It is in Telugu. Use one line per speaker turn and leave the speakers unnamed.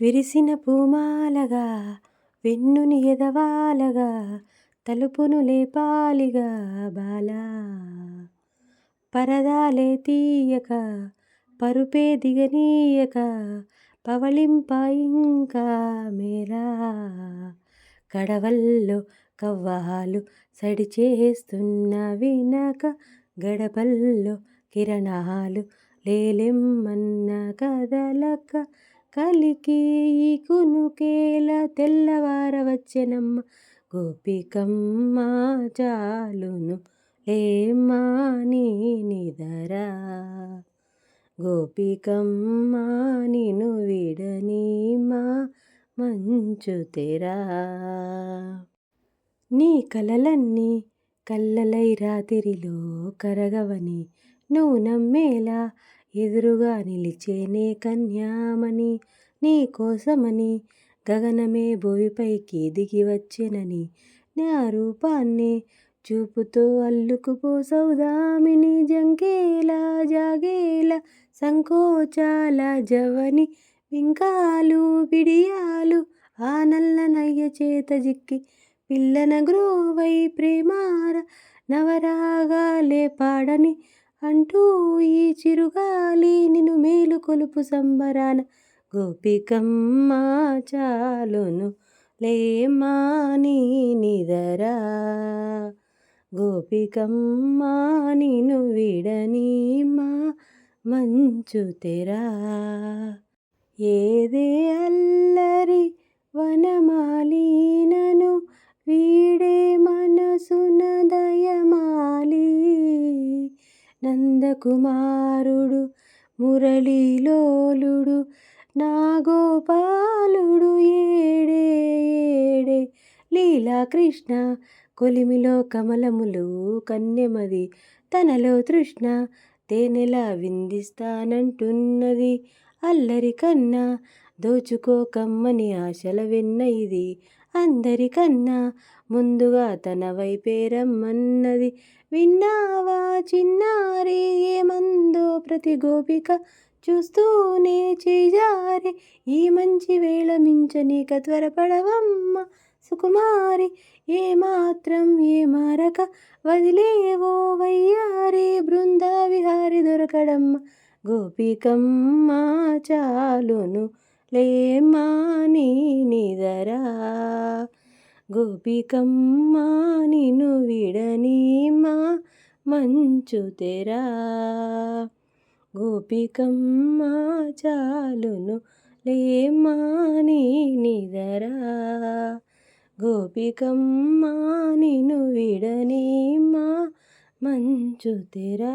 విరిసిన పూమాలగా వెన్నుని ఎదవాలగా తలుపును లేపాలిగా బాలా. పరదాలే తీయక పరుపే దిగనీయక పవళింప ఇంకా మేలా. కడవల్లో కవ్వాలు సడిచేస్తున్న వినక గడపల్లో కిరణాలు లేలెమ్మన్న కదలక కలికి ఈ కునుకేల తెల్లవారవచ్చెనమ్మ గోపికమ్మ చాలును లేమ్మా నీ నిదరా. గోపికమ్మ నిను విడనీమా మంచు తెరా. నీ కలలన్నీ కల్లలై రాతిరిలో కరగవని నువ్వు నమ్మేలా ఎదురుగా నిలిచేనే కన్యామణి నీ కోసమని గగనమే భువిపైకి దిగి వచ్చెనని నా రూపాన్నే చూపుతో అల్లుకుపో సౌదామిని జంకేలా జాగేలా సంకోచాల జవని వింకాలు బిడియాలు ఆ నల్ల నయ్య చేత జిక్కి పిల్లన గ్రోవై ప్రేమార నవరాగాలే పాడని అంటూ ఈ చిరుగాలి నిన్ను మేలు కొలుపు సంబరాన. గోపికమ్మ చాలును లేమా నీ నిదరా. గోపికమ్మ నిన్ను విడనీమా మంచు తెరా. ఏదే అల్లరి వనమాలీనను వీ నందకుమారుడు మురళీలోలుడు నా గోపాలుడు ఏడే ఏడే. లీలా కృష్ణ కొలిమిలో కమలములు కన్యమది తనలో తృష్ణ తేనెలా విందిస్తానంటున్నది. అల్లరి కన్నా దోచుకోకమ్మని ఆశల వెన్న ఇది అందరికన్నా ముందుగా తన వైపే రమ్మన్నది. విన్నావా చిన్నారి ఏమందో ప్రతి గోపిక చూస్తూనే చేజారే. ఈ మంచి వేళ మించనీక త్వరపడవమ్మ సుకుమారి. ఏమాత్రం ఏమారక వదిలేవో వయ్యారి. బృందా విహారి దొరకడమ్మ గోపికమ్మ చాలును లేమ్మా నీ నిదరా. గోపికమ్మ నిన్ను విడనీమా మంచు తెరా. గోపికమ్మ చాలును లేమ్మా నిదరా. గోపికమ్మ నిన్ను విడనీమా మంచు తెరా.